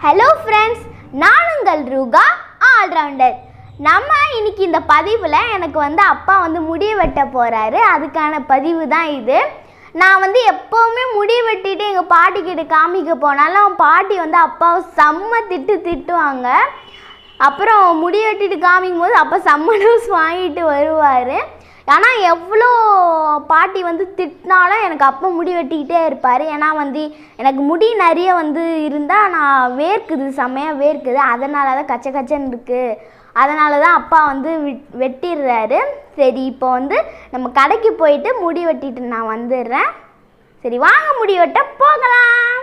Hello friends நான் உங்கள் ரூகா allrounder நம்ம இன்னைக்கு இந்த பதிவில் எனக்கு வந்து அப்பா வந்து முடிய வெட்ட போகிறாரு அதுக்கான பதிவு தான் இது. நான் வந்து எப்போவுமே முடி வெட்டிட்டு எங்கள் பாட்டிக்கிட்ட காமிக்க போனாலும் பாட்டி வந்து அப்பாவை செம்ம திட்டு திட்டுவாங்க. அப்புறம் முடி வெட்டிட்டு காமிக்கும் போது அப்பா செம்ம டோஸ் வாங்கிட்டு வருவார். ஆனால் எவ்வளோ பாட்டி வந்து திட்டினாலும் எனக்கு அப்பா முடி வெட்டிக்கிட்டே இருப்பார். ஏன்னா வந்து எனக்கு முடி நிறைய வந்து இருந்தால் நான் வேர்க்குது செம்மையாக வேர்க்குது. அதனால தான் கச்ச கச்சன்னு இருக்குது அதனால தான் அப்பா வந்து விட் வெட்டிடுறாரு. சரி இப்போ வந்து நம்ம கடைக்கு போயிட்டு முடி வெட்டிட்டு நான் வந்துடுறேன். சரி வாங்க முடி வெட்ட போகலாம்.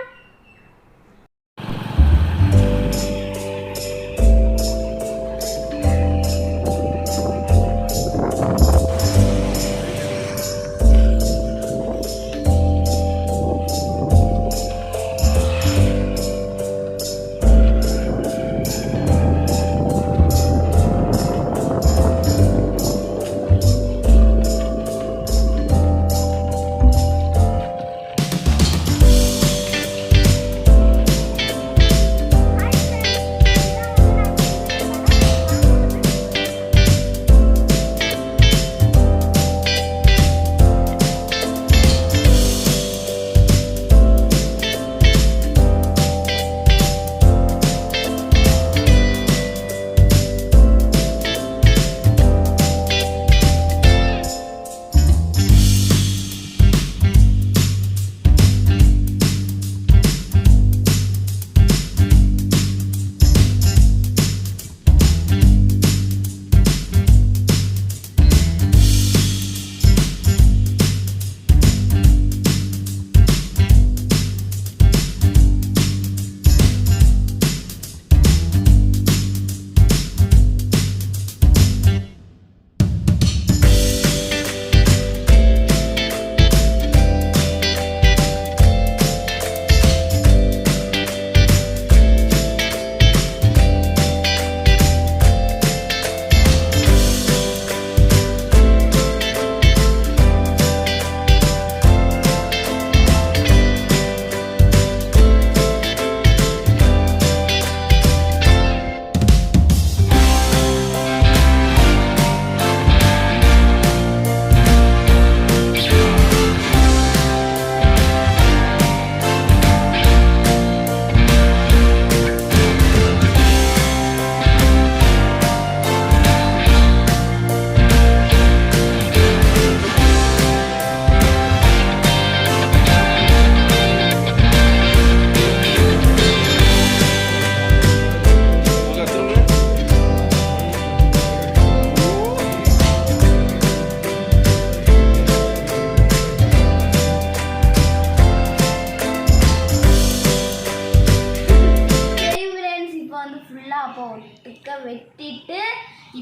வெட்டிட்டு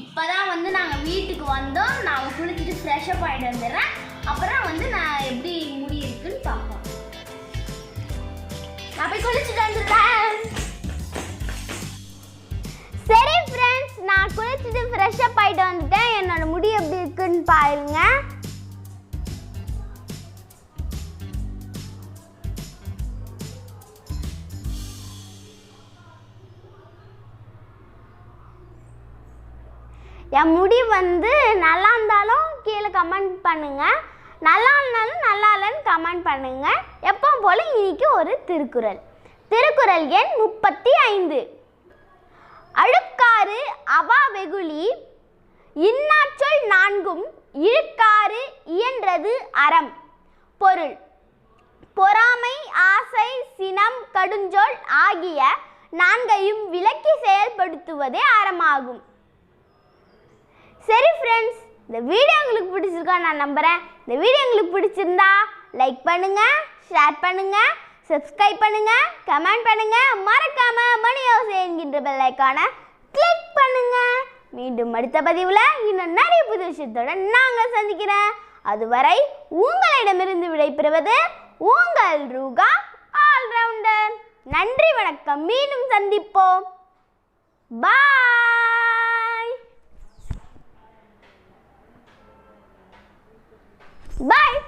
இப்போ தான் வந்து நாங்கள் வீட்டுக்கு வந்தோம். நான் குளிச்சுட்டு ஃப்ரெஷ்அப் ஆகிட்டு வந்துடுறேன். அப்புறம் வந்து நான் எப்படி முடி இருக்குன்னு பார்ப்போம். நான் போய் குளிச்சுட்டு வந்துடுறேன். சரி ஃப்ரெண்ட்ஸ் நான் குளிச்சுட்டு ஃப்ரெஷ்அப் ஆகிட்டு வந்துட்டேன். என்னோட முடி எப்படி இருக்குன்னு பாருங்க. என் முடி வந்து நல்லா இருந்தாலும் கீழே கமெண்ட் பண்ணுங்கள் நல்லா இருந்தாலும் நல்லா இல்லைன்னு கமெண்ட் பண்ணுங்கள் எப்போ போல் இன்னைக்கு ஒரு திருக்குறள். திருக்குறள் எண் முப்பத்தி ஐந்து. அழுக்காறு அவா வெகுளி இன்னாச்சொல் நான்கும் இழுக்காறு இயன்றது அறம். பொருள். பொறாமை ஆசை சினம் கடுஞ்சொல் ஆகிய நான்கையும் விலக்கி செயல்படுத்துவதே அறமாகும். சரி ஃப்ரெண்ட்ஸ் இந்த வீடியோ உங்களுக்கு பிடிச்சிருக்கா நான் நம்புகிறேன் இந்த வீடியோ உங்களுக்கு பிடிச்சிருந்தா லைக் பண்ணுங்கள் ஷேர் பண்ணுங்கள் சப்ஸ்கிரைப் பண்ணுங்கள் கமெண்ட் பண்ணுங்கள் மறக்காமல் மணி யோசை என்கின்ற பெல் ஐக்கானை கிளிக் பண்ணுங்கள் மீண்டும் அடுத்த பதிவில் இன்னும் நிறைய புது விஷயத்தோட நாங்கள் சந்திக்கிறேன். அதுவரை உங்களிடமிருந்து விடைபெறுவது உங்கள் ரூகா ஆல்ரவுண்டர் நன்றி வணக்கம். மீண்டும் சந்திப்போம். பாய் பாய்